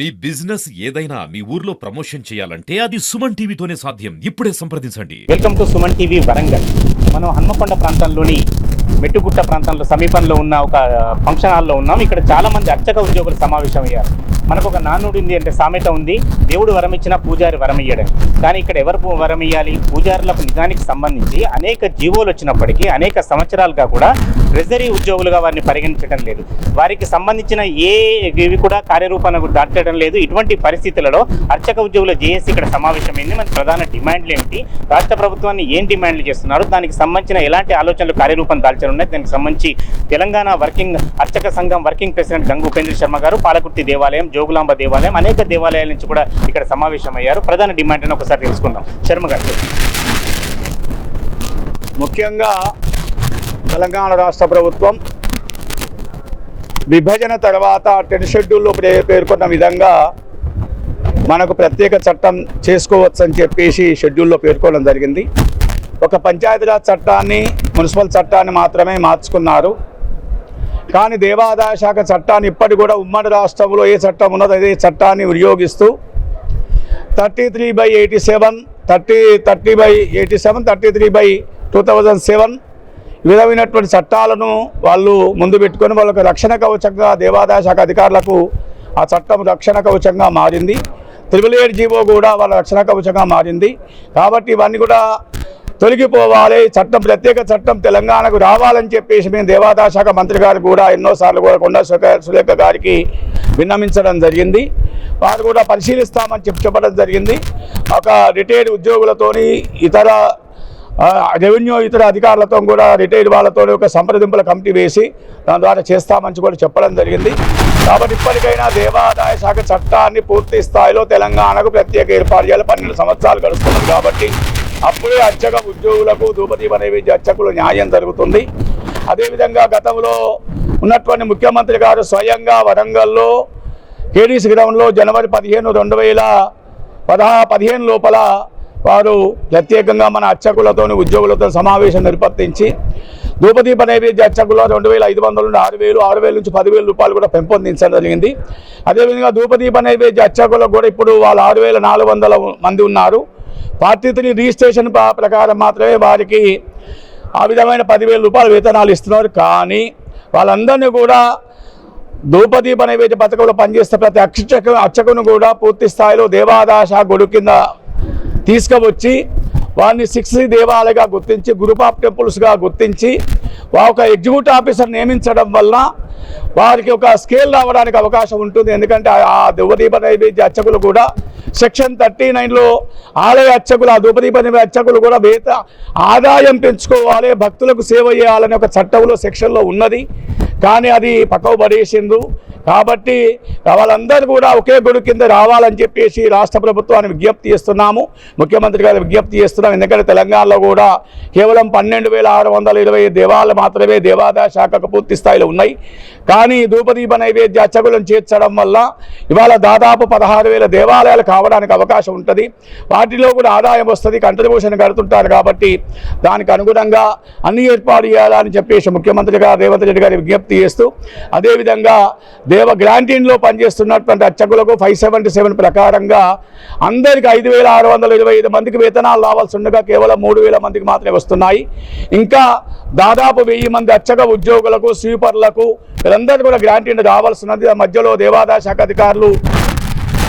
మీ business ఏదైనా మీ ఊర్లో promotion చేయాలంటే అది సుమన్ టీవీతోనే సాధ్యం. ఇప్పుడే సంప్రదించండి. Welcome to Suman TV Warangal. మనం హన్మకొండ ప్రాంతంలోని మెట్టుగుట్ట ప్రాంతంలో సమీపంలో ఉన్న ఒక ఫంక్షన్ హాల్లో ఉన్నాం. ఇక్కడ చాలా మంది అర్చక ఉద్యోగులు సమావేశం అయ్యారు మనకు ఒక నానుడింది అంటే సామెత ఉంది. దేవుడు వరం ఇచ్చిన పూజారి వరం ఇయ్యడం కానీ ఇక్కడ ఎవరు వరం ఇయ్యాలి పూజారులకు నిజానికి సంబంధించి అనేక జీవోలు వచ్చినప్పటికీ అనేక సంవత్సరాలుగా కూడా ట్రెజరీ ఉద్యోగులుగా వారిని పరిగణించడం లేదు. వారికి సంబంధించిన ఏ ఇవి కూడా కార్యరూపాలకు దాటడం లేదు. ఇటువంటి పరిస్థితులలో అర్చక ఉద్యోగుల జేఏసీ ఇక్కడ సమావేశమైంది. మన ప్రధాన డిమాండ్లు ఏమిటి రాష్ట్ర ప్రభుత్వాన్ని ఏం డిమాండ్లు చేస్తున్నారు? దానికి సంబంధించిన ఎలాంటి ఆలోచనలు కార్యరూపం దాల్చనున్నాయి దానికి సంబంధించి తెలంగాణ వర్కింగ్ అర్చక సంఘం వర్కింగ్ ప్రెసిడెంట్ గంగు ఉపేంద్ర శర్మ గారు పాలకుర్తి దేవాలయం జోగులాంబ దేవాలయం అనేక దేవాలయాల నుంచి కూడా ఇక్కడ సమావేశమయ్యారు. ప్రధాన డిమాండ్ అని ఒకసారి తెలుసుకుందాం. శర్మ గారు. ముఖ్యంగా తెలంగాణ రాష్ట్ర ప్రభుత్వం విభజన తర్వాత టెన్ షెడ్యూల్లో పేర్కొన్న విధంగా మనకు ప్రత్యేక చట్టం చేసుకోవచ్చని చెప్పేసి షెడ్యూల్లో పేర్కొనడం జరిగింది. ఒక పంచాయతీరాజ్ చట్టాన్ని మున్సిపల్ చట్టాన్ని మాత్రమే మార్చుకున్నారు. కానీ దేవాదాయ శాఖ చట్టాన్ని ఇప్పటి కూడా ఉమ్మడి రాష్ట్రంలో ఏ చట్టం ఉన్నదో అదే చట్టాన్ని వినియోగిస్తూ thirty three by eighty seven thirty thirty by eighty seven thirty three by two thousand seven విధమైనటువంటి చట్టాలను వాళ్ళు ముందు పెట్టుకొని వాళ్ళకు రక్షణ కవచంగా దేవాదాయ శాఖ అధికారులకు ఆ చట్టం రక్షణ కవచంగా మారింది. త్రిబుల్ ఎయిట్ జీవో కూడా వాళ్ళ రక్షణ కవచంగా మారింది. కాబట్టి ఇవన్నీ కూడా తొలగిపోవాలి. చట్టం ప్రత్యేక చట్టం తెలంగాణకు రావాలని చెప్పేసి మేము దేవాదాయ శాఖ మంత్రి గారు కూడా ఎన్నోసార్లు కూడా కొండ సులేఖ గారికి విన్నమించడం జరిగింది. వారు కూడా పరిశీలిస్తామని చెప్పి చెప్పడం జరిగింది. ఒక రిటైర్డ్ ఉద్యోగులతోని ఇతర రెవెన్యూ ఇతర అధికారులతో కూడా రిటైర్డ్ వాళ్ళతో ఒక సంప్రదింపుల కమిటీ వేసి దాని ద్వారా చేస్తామని కూడా చెప్పడం జరిగింది. కాబట్టి ఇప్పటికైనా దేవాదాయ శాఖ చట్టాన్ని పూర్తి స్థాయిలో తెలంగాణకు ప్రత్యేక ఏర్పాటు చేయాలి. పన్నెండు సంవత్సరాలు గడుస్తున్నది కాబట్టి అప్పుడే అర్చక ఉద్యోగులకు ధూపదీప నైవేద్య అర్చకులు న్యాయం జరుగుతుంది. అదేవిధంగా గతంలో ఉన్నటువంటి ముఖ్యమంత్రి గారు స్వయంగా వరంగల్లో కేడీసీ గ్రౌండ్లో జనవరి పదిహేను రెండు వేల పదహా పదిహేను లోపల వారు ప్రత్యేకంగా మన అర్చకులతో ఉద్యోగులతో సమావేశం నిర్వర్తించి ధూపదీప నైవేద్య అర్చకులు రెండు వేల ఐదు వందల నుండి ఆరు వేలు ఆరు వేల నుంచి పదివేల రూపాయలు కూడా పెంపొందించడం జరిగింది. అదేవిధంగా ధూపదీప నైవేద్య అర్చకులకు కూడా ఇప్పుడు వాళ్ళు ఆరు వేల నాలుగు వందల మంది ఉన్నారు. పార్టీ త్రీ రిజిస్ట్రేషన్ ప్రకారం మాత్రమే వారికి ఆ విధమైన పదివేల రూపాయల వేతనాలు ఇస్తున్నారు. కానీ వాళ్ళందరినీ కూడా ధూపదీప నైవేద్య పథకంలో పనిచేస్తే ప్రతి అక్షక అర్చకును కూడా పూర్తి స్థాయిలో దేవాదాశ గొడు కింద తీసుకువచ్చి వారిని సిక్స్ దేవాలయగా గుర్తించి గ్రూప్ ఆఫ్ టెంపుల్స్గా గుర్తించి వా- ఒక ఎగ్జిక్యూటివ్ ఆఫీసర్ నియమించడం వల్ల వారికి ఒక స్కేల్ రావడానికి అవకాశం ఉంటుంది. ఎందుకంటే ఆ- ఆ ధూపదీప నైవేద్య అర్చకులు కూడా సెక్షన్ థర్టీ నైన్లో ఆలయ అర్చకులు ఆ ధూపదీప నైవేద్య అర్చకులు కూడా వేత ఆదాయం పెంచుకోవాలి భక్తులకు సేవ చేయాలనే ఒక చట్టంలో సెక్షన్లో ఉన్నది. కానీ అది పక్కవ పడేసిండ్రు. కాబట్టి వాళ్ళందరూ కూడా ఒకే గొడుగు కింద రావాలని చెప్పేసి రాష్ట్ర ప్రభుత్వాన్ని విజ్ఞప్తి చేస్తున్నాము. ముఖ్యమంత్రి గారు విజ్ఞప్తి చేస్తున్నాం. ఎందుకంటే తెలంగాణలో కూడా కేవలం పన్నెండు వేల ఆరు వందల ఇరవై దేవాలయాలు మాత్రమే దేవాదాయ శాఖకు పూర్తి స్థాయిలో ఉన్నాయి. కానీ ధూపదీప నైవేద్య అర్చకులను చేర్చడం వల్ల ఇవాళ దాదాపు పదహారు వేల దేవాలయాలు కావడానికి అవకాశం ఉంటుంది. వాటిలో కూడా ఆదాయం వస్తుంది కంట్రిబ్యూషన్ కడుతుంటారు కాబట్టి దానికి అనుగుణంగా అన్ని ఏర్పాటు చేయాలని చెప్పేసి ముఖ్యమంత్రి గారు రేవంత్ రెడ్డి గారి విజ్ఞప్తి చేస్తూ అదేవిధంగా దేవ గ్రాంటీన్లో పనిచేస్తున్నటువంటి అర్చకులకు ఫైవ్ సెవెంటీ సెవెన్ ప్రకారంగా అందరికీ ఐదు వేల ఆరు వందల ఇరవై ఐదు మందికి వేతనాలు రావాల్సి ఉండగా కేవలం మూడు వేల మందికి మాత్రమే వస్తున్నాయి. ఇంకా దాదాపు వెయ్యి మంది అర్చక ఉద్యోగులకు స్వీపర్లకు వీళ్ళందరికీ కూడా గ్రాంటీన్ రావాల్సి ఉన్నది మధ్యలో దేవాదాయ శాఖ అధికారులు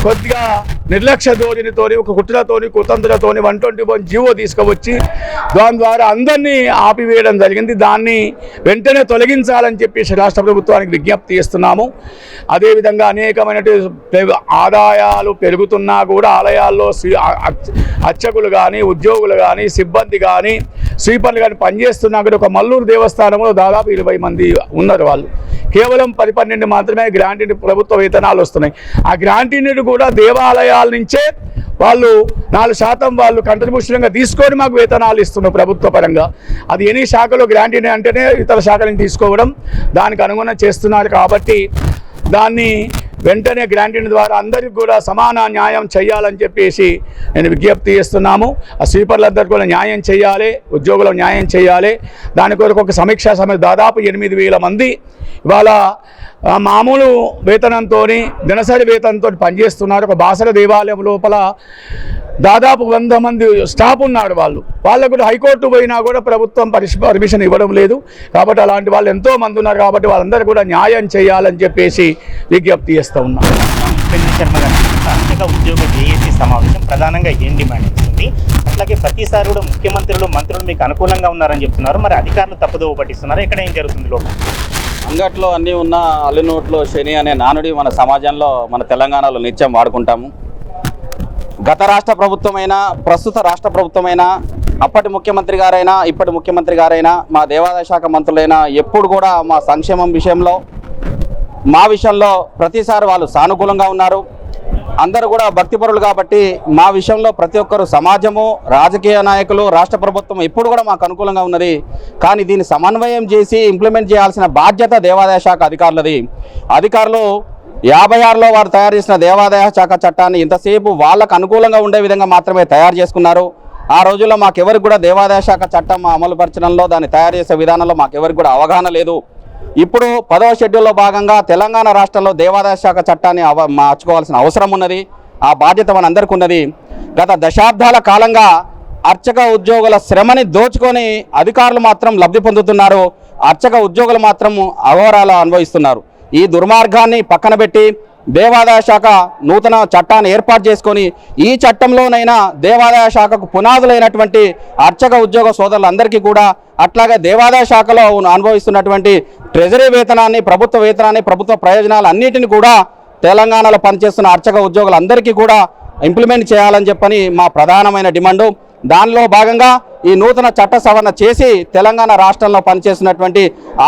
కొద్దిగా నిర్లక్ష్య ధోరణితోని ఒక కుట్రతోని కుతంత్రతోని వన్ ట్వంటీ వన్ జీవో తీసుకువచ్చి దాని ద్వారా అందరినీ ఆపివేయడం జరిగింది. దాన్ని వెంటనే తొలగించాలని చెప్పేసి రాష్ట్ర ప్రభుత్వానికి విజ్ఞప్తి చేస్తున్నాము. అదేవిధంగా అనేకమైనటువంటి ఆదాయాలు పెరుగుతున్నా కూడా ఆలయాల్లో అర్చకులు కానీ ఉద్యోగులు కానీ సిబ్బంది కానీ స్వీపర్లు కానీ పనిచేస్తున్నా కూడా ఒక మల్లూరు దేవస్థానంలో దాదాపు ఇరవై మంది ఉన్నారు వాళ్ళు. కేవలం పది పన్నెండు మాత్రమే గ్రాంటీ ప్రభుత్వ వేతనాలు వస్తున్నాయి. ఆ గ్రాంటీని కూడా దేవాలయాల నుంచే వాళ్ళు నాలుగు శాతం వాళ్ళు కంట్రిబ్యూషన్గా తీసుకొని మాకు వేతనాలు ఇస్తున్నారు ప్రభుత్వ పరంగా. అది ఎనీ శాఖలో గ్రాంటీని అంటేనే ఇతర శాఖలను తీసుకోవడం దానికి అనుగుణంగా చేస్తున్నారు కాబట్టి దాన్ని వెంటనే గ్రాంటీని ద్వారా అందరికీ కూడా సమాన న్యాయం చేయాలని చెప్పేసి నేను విజ్ఞప్తి చేస్తున్నాము. ఆ స్వీపర్లందరికీ కూడా న్యాయం చేయాలి ఉద్యోగులకు న్యాయం చేయాలి. దాని కొరకు ఒక సమీక్షా సమయం దాదాపు ఎనిమిది వేల మంది ఇవాళ మామూలు వేతనంతో దినసరి వేతనంతో పనిచేస్తున్నారు. ఒక బాసర దేవాలయం లోపల దాదాపు వంద మంది స్టాఫ్ ఉన్నారు వాళ్ళు. వాళ్ళకు కూడా హైకోర్టు పోయినా కూడా ప్రభుత్వం పరిష్ పర్మిషన్ ఇవ్వడం లేదు. కాబట్టి అలాంటి వాళ్ళు ఎంతో మంది ఉన్నారు కాబట్టి వాళ్ళందరూ కూడా న్యాయం చేయాలని చెప్పేసి విజ్ఞప్తి చేస్తూ ఉన్నాం. శర్మ గారు స్థానిక ఉద్యోగ జేఏసీ సమావేశం ప్రధానంగా ఏం డిమాండ్ చేస్తుంది అట్లాగే ప్రతిసారి కూడా ముఖ్యమంత్రులు మంత్రులు మీకు అనుకూలంగా ఉన్నారని చెప్తున్నారు. మరి అధికారులు తప్పుదోవ పట్టిస్తున్నారు. ఇక్కడ ఏం జరుగుతుంది లోపల? అంగట్లో అన్నీ ఉన్న అల్లినోట్లో శని అనే నానుడి మన సమాజంలో మన తెలంగాణలో నిత్యం వాడుకుంటాము. గత రాష్ట్ర ప్రభుత్వమైనా ప్రస్తుత రాష్ట్ర ప్రభుత్వమైనా అప్పటి ముఖ్యమంత్రి గారైనా ఇప్పటి ముఖ్యమంత్రి గారైనా మా దేవాదాయ శాఖ మంత్రులైనా ఎప్పుడు కూడా మా సంక్షేమం విషయంలో మా విషయంలో ప్రతిసారి వాళ్ళు సానుకూలంగా ఉన్నారు. అందరూ కూడా భక్తిపరులు కాబట్టి మా విషయంలో ప్రతి ఒక్కరు సమాజము రాజకీయ నాయకులు రాష్ట్ర ప్రభుత్వం ఎప్పుడు కూడా మాకు అనుకూలంగా ఉన్నది. కానీ దీన్ని సమన్వయం చేసి ఇంప్లిమెంట్ చేయాల్సిన బాధ్యత దేవాదాయ శాఖ అధికారులది. అధికారులు యాభై ఆరులో వారు తయారు చేసిన దేవాదాయ శాఖ చట్టాన్ని ఇంతసేపు వాళ్ళకు అనుకూలంగా ఉండే విధంగా మాత్రమే తయారు చేసుకున్నారు. ఆ రోజుల్లో మాకెవరికి కూడా దేవాదాయ శాఖ చట్టం అమలుపరచడంలో దాన్ని తయారు చేసే విధానంలో మాకెవరికి కూడా అవగాహన లేదు. ఇప్పుడు పదవ షెడ్యూల్లో భాగంగా తెలంగాణ రాష్ట్రంలో దేవాదాయ శాఖ చట్టాన్ని అవ మార్చుకోవాల్సిన అవసరం ఉన్నది. ఆ బాధ్యత మనందరికీ ఉన్నది. గత దశాబ్దాల కాలంగా అర్చక ఉద్యోగుల శ్రమని దోచుకొని అధికారులు మాత్రం లబ్ధి పొందుతున్నారు. అర్చక ఉద్యోగులు మాత్రం అఘోరాలు అనుభవిస్తున్నారు. ఈ దుర్మార్గాన్ని పక్కన పెట్టి దేవాదాయ శాఖ నూతన చట్టాన్ని ఏర్పాటు చేసుకొని ఈ చట్టంలోనైనా దేవాదాయ శాఖకు పునాదులైనటువంటి అర్చక ఉద్యోగ సోదరులందరికీ కూడా అట్లాగే దేవాదాయ శాఖలో అనుభవిస్తున్నటువంటి ట్రెజరీ వేతనాన్ని ప్రభుత్వ వేతనాన్ని ప్రభుత్వ ప్రయోజనాలు అన్నిటిని కూడా తెలంగాణలో పనిచేస్తున్న అర్చక ఉద్యోగులందరికీ కూడా ఇంప్లిమెంట్ చేయాలని చెప్పని మా ప్రధానమైన డిమాండు. దానిలో భాగంగా ఈ నూతన చట్ట సవరణ చేసి తెలంగాణ రాష్ట్రంలో పనిచేస్తున్నటువంటి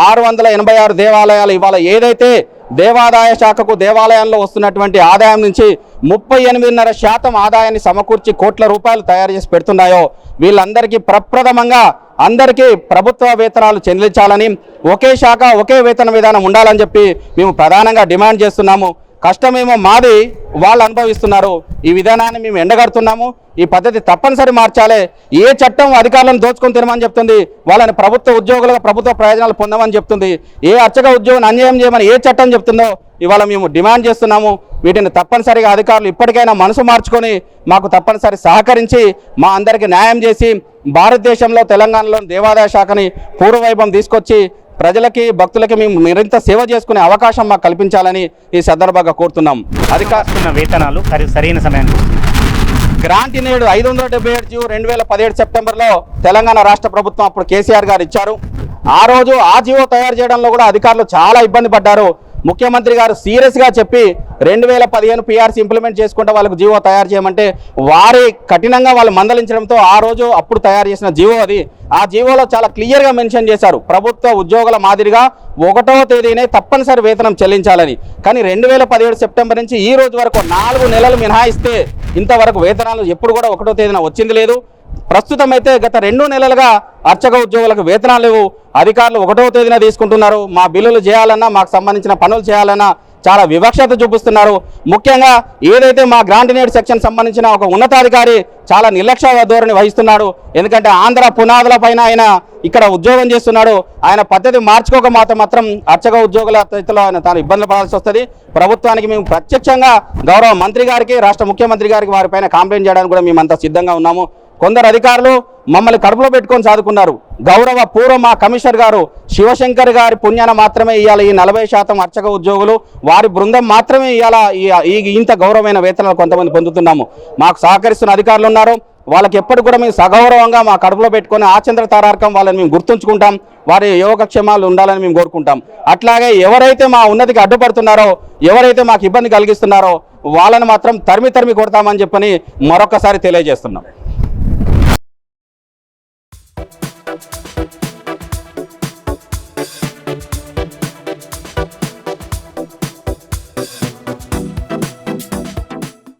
ఆరు వందల ఎనభై ఆరు దేవాలయాలు ఇవాళ ఏదైతే దేవాదాయ శాఖకు దేవాలయంలో వస్తున్నటువంటి ఆదాయం నుంచి ముప్పై ఎనిమిదిన్నర శాతం ఆదాయాన్ని సమకూర్చి కోట్ల రూపాయలు తయారు చేసి పెడుతున్నాయో వీళ్ళందరికీ ప్రప్రథమంగా అందరికీ ప్రభుత్వ వేతనాలు చెల్లించాలని ఒకే శాఖ ఒకే వేతన విధానం ఉండాలని చెప్పి మేము ప్రధానంగా డిమాండ్ చేస్తున్నాము. కష్టమేమో మాది వాళ్ళు అనుభవిస్తున్నారు. ఈ విధానాన్ని మేము ఎండగడుతున్నాము. ఈ పద్ధతి తప్పనిసరి మార్చాలి. ఏ చట్టం అధికారులను దోచుకొని తినమని చెప్తుంది వాళ్ళని ప్రభుత్వ ఉద్యోగులుగా ప్రభుత్వ ప్రయోజనాలు పొందమని చెప్తుంది ఏ అర్చక ఉద్యోగం అన్యాయం చేయమని ఏ చట్టం చెప్తుందో ఇవాళ మేము డిమాండ్ చేస్తున్నాము. వీటిని తప్పనిసరిగా అధికారులు ఇప్పటికైనా మనసు మార్చుకొని మాకు తప్పనిసరి సహకరించి మా అందరికీ న్యాయం చేసి భారతదేశంలో తెలంగాణలో దేవాదాయ శాఖని పూర్వవైభవం తీసుకొచ్చి ప్రజలకి భక్తులకి మేము మరింత సేవ చేసుకునే అవకాశం మాకు కల్పించాలని ఈ సందర్భంగా కోరుతున్నాం. అధికార వస్తున్న వేతనాలు సరి- సరైన సమయానికి గ్రాంట్ నేడు ఐదు వందల డెబ్బై ఏడు జీవో రెండు వేల పదిహేడు సెప్టెంబర్లో తెలంగాణ రాష్ట్ర ప్రభుత్వం అప్పుడు కేసీఆర్ గారు ఇచ్చారు. ఆ రోజు ఆ జీవో తయారు చేయడంలో కూడా అధికారులు చాలా ఇబ్బంది పడ్డారు. ముఖ్యమంత్రి గారు సీరియస్గా చెప్పి రెండు వేల పదిహేను పీఆర్సీ ఇంప్లిమెంట్ చేసుకుంటే వాళ్ళకు జీవో తయారు చేయమంటే వారి కఠినంగా వాళ్ళు మందలించడంతో ఆ రోజు అప్పుడు తయారు చేసిన జీవో అది. ఆ జీవోలో చాలా క్లియర్గా మెన్షన్ చేశారు. ప్రభుత్వ ఉద్యోగుల మాదిరిగా ఒకటో తేదీనే తప్పనిసరి వేతనం చెల్లించాలని. కానీ రెండు వేల పదిహేడు సెప్టెంబర్ నుంచి ఈ రోజు వరకు నాలుగు నెలలు మినహాయిస్తే ఇంతవరకు వేతనాలు ఎప్పుడు కూడా ఒకటో తేదీన వచ్చింది లేదు. ప్రస్తుతం అయితే గత రెండు నెలలుగా అర్చక ఉద్యోగులకు వేతనాలు లేవు. అధికారులు ఒకటో తేదీన తీసుకుంటున్నారు. మా బిల్లులు చేయాలన్నా మాకు సంబంధించిన పనులు చేయాలన్నా చాలా వివక్షత చూపిస్తున్నారు. ముఖ్యంగా ఏదైతే మా గ్రాంటినేట్ సెక్షన్ సంబంధించిన ఒక ఉన్నతాధికారి చాలా నిర్లక్ష్య ధోరణి వహిస్తున్నాడు. ఎందుకంటే ఆంధ్ర పునాదుల పైన ఆయన ఇక్కడ ఉద్యోగం చేస్తున్నాడు. ఆయన పద్ధతి మార్చుకోక మాత్రం మాత్రం అర్చక ఉద్యోగుల చేతిలో ఆయన తాను ఇబ్బందులు పడాల్సి వస్తుంది. ప్రభుత్వానికి మేము ప్రత్యక్షంగా గౌరవ మంత్రి గారికి రాష్ట్ర ముఖ్యమంత్రి గారికి వారిపైన కంప్లైంట్ చేయడానికి కూడా మేమంతా సిద్ధంగా ఉన్నాము. కొందరు అధికారులు మమ్మల్ని కడుపులో పెట్టుకొని చదువుకున్నారు గౌరవ పూర్వ మా కమిషనర్ గారు శివశంకర్ గారి పుణ్యాన మాత్రమే ఇవ్వాలి ఈ నలభై శాతం అర్చక ఉద్యోగులు. వారి బృందం మాత్రమే ఇవాళ ఈ ఈ ఇంత గౌరవమైన వేతనాలు కొంతమంది పొందుతున్నాము. మాకు సహకరిస్తున్న అధికారులు ఉన్నారు. వాళ్ళకి ఎప్పటికి కూడా మేము సగౌరవంగా మా కడుపులో పెట్టుకొని ఆచంద్ర తారార్కం వాళ్ళని మేము గుర్తుంచుకుంటాం. వారి యోగక్షేమాలు ఉండాలని మేము కోరుకుంటాం. అట్లాగే ఎవరైతే మా ఉన్నతికి అడ్డుపడుతున్నారో ఎవరైతే మాకు ఇబ్బంది కలిగిస్తున్నారో వాళ్ళని మాత్రం తరిమి తరిమి కొడతామని చెప్పని మరొకసారి తెలియజేస్తున్నాం.